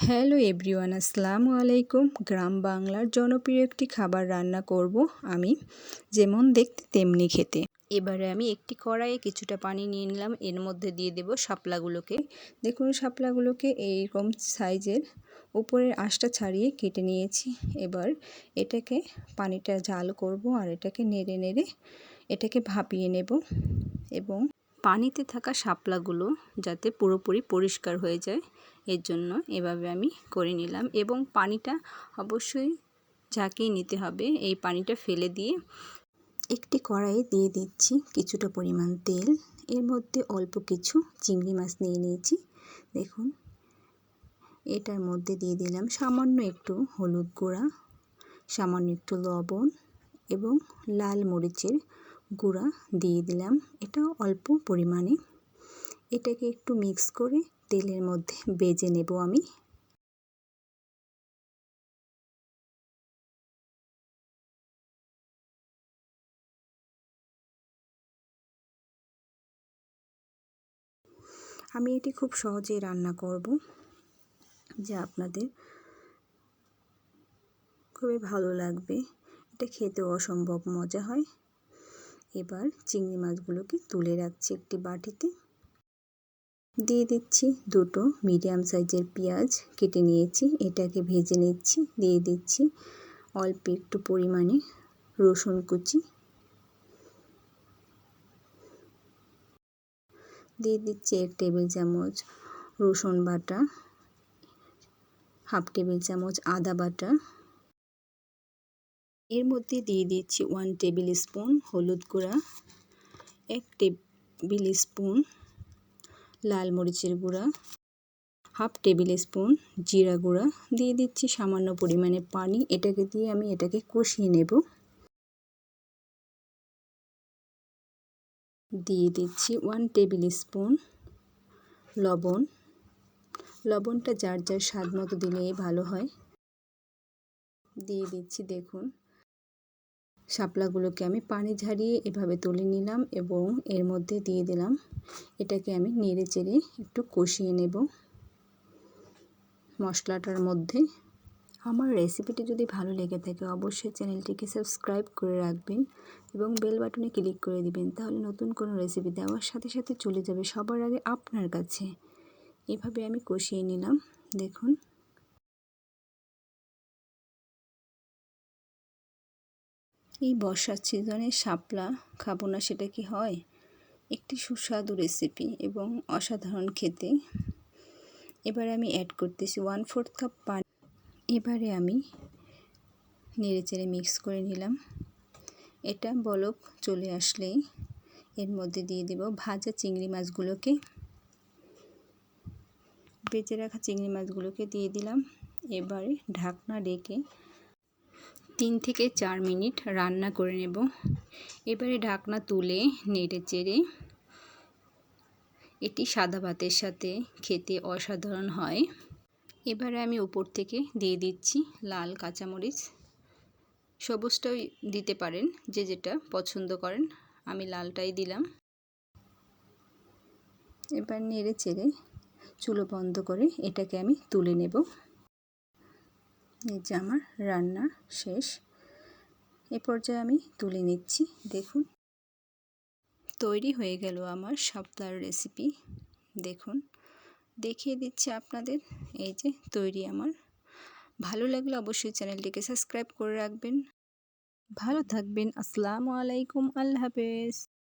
Hello everyone, আসসালামু আলাইকুম। গ্রাম বাংলার জনপ্রিয় একটি খাবার রান্না করব আমি, যেমন দেখতে তেমনি খেতে। এবারে আমি একটি কড়াইয়ে কিছুটা পানি নিয়ে নিলাম, এর মধ্যে দিয়ে দেব শাপলাগুলোকে। দেখুন, শাপলাগুলোকে এইরকম সাইজের উপরের আঁশটা ছাড়িয়ে কেটে নিয়েছি। এবার এটাকে পানিটা জাল করব আর এটাকে নেড়ে নেড়ে এটাকে ভাপিয়ে নেব এবং পানিতে থাকা শাপলাগুলো যাতে পুরোপুরি পরিষ্কার হয়ে যায় এর জন্য এভাবে আমি করে নিলাম এবং পানিটা অবশ্যই ঝাঁকিয়ে নিতে হবে। এই পানিটা ফেলে দিয়ে একটি কড়াইয়ে দিয়ে দিচ্ছি কিছুটা পরিমাণ তেল। এর মধ্যে অল্প কিছু চিংড়ি মাছ নিয়ে নিয়েছি। দেখুন, এটার মধ্যে দিয়ে দিলাম সামান্য একটু হলুদ গুঁড়া, সামান্য একটু লবণ এবং লাল মরিচের গুঁড়া দিয়ে দিলাম। এটা অল্প পরিমাণে। এটাকে একটু মিক্স করে তেলের মধ্যে বেজে নেব আমি। আমি এটি খুব সহজেই রান্না করব, যা আপনাদের খুবই ভালো লাগবে। এটা খেতে অসম্ভব মজা হয়। এবার চিংড়ি মাছগুলোকে তুলে রাখছি একটি বাটিতে। দিয়ে দিচ্ছি দুটো মিডিয়াম সাইজের পেঁয়াজ কেটে নিয়েছি, এটাকে ভেজে নিচ্ছি, দিয়ে দিচ্ছি অল্প একটু পরিমাণে রসুন কুচি। দিয়ে দিচ্ছি এক টেবিল চামচ রসুন বাটা হাফ টেবিল চামচ আদা বাটা। এর মধ্যে দিয়ে দিচ্ছি ওয়ান টেবিল স্পুন হলুদ গুঁড়া, এক টেবিল স্পুন লাল মরিচের গুঁড়া, হাফ টেবিল স্পুন জিরা গুঁড়া, দিয়ে দিচ্ছি সামান্য পরিমাণে পানি। এটাকে দিয়ে আমি এটাকে কষিয়ে নেব। দিয়ে দিচ্ছি ওয়ান টেবিল স্পুন লবণ। লবণটা যার যার স্বাদ মতো দিলেই ভালো হয়। দিয়ে দিচ্ছি দেখুন শাপলাগুলোকে আমি পানি ঝারিয়ে এভাবে তুলে নিলাম এবং এর মধ্যে দিয়ে দিলাম। এটাকে আমি নেড়ে চেড়ে একটু কষিয়ে নেব। মশলাটার মধ্যে। আমার রেসিপিটি যদি ভালো লেগে থাকে অবশ্যই চ্যানেলটিকে সাবস্ক্রাইব করে রাখবেন এবং বেল বাটনে ক্লিক করে দিবেন, তাহলে নতুন কোনো রেসিপি দেওয়ার সাথে সাথে চলে যাবে সবার আগে আপনার কাছে। এভাবে আমি কষিয়ে নিলাম। দেখুন। এই বর্ষার সিজনে শাপলা খাব না সেটা কি হয়? একটি সুস্বাদু রেসিপি এবং অসাধারণ খেতে। এবারে আমি অ্যাড করতেছি ওয়ান ফোর্থ কাপ পানি। এবারে আমি নেড়ে চেড়ে মিক্স করে নিলাম। এটা বলক চলে আসলেই এর মধ্যে দিয়ে দেব ভাজা চিংড়ি মাছগুলোকে। বেঁচে রাখা চিংড়ি মাছগুলোকে দিয়ে দিলাম। এবারে ঢাকনা ডেকে তিন থেকে চার মিনিট রান্না করে নেব। এবারে ঢাকনা তুলে নেড়ে চেড়ে এটি সাদা ভাতের সাথে খেতে অসাধারণ হয়। এবারে আমি উপর থেকে দিয়ে দিচ্ছি লাল কাঁচামরিচ। সবুজটাও দিতে পারেন যে যেটা পছন্দ করেন, আমি লালটাই দিলাম। এবার নেড়ে চেড়ে চুলো বন্ধ করে এটাকে আমি তুলে নেব। এই যে আমার রান্না শেষ। এ পর্যায়ে আমি তুলে নিচ্ছি, দেখুন। তৈরি হয়ে গেল আমার সপ্তাহের রেসিপি দেখুন। দেখিয়ে দিচ্ছি আপনাদের এই যে তৈরি আমার। ভালো লাগলে অবশ্যই চ্যানেলটিকে সাবস্ক্রাইব করে রাখবেন। ভালো থাকবেন, আসসালামু আলাইকুম, আল্লাহ হাফেজ।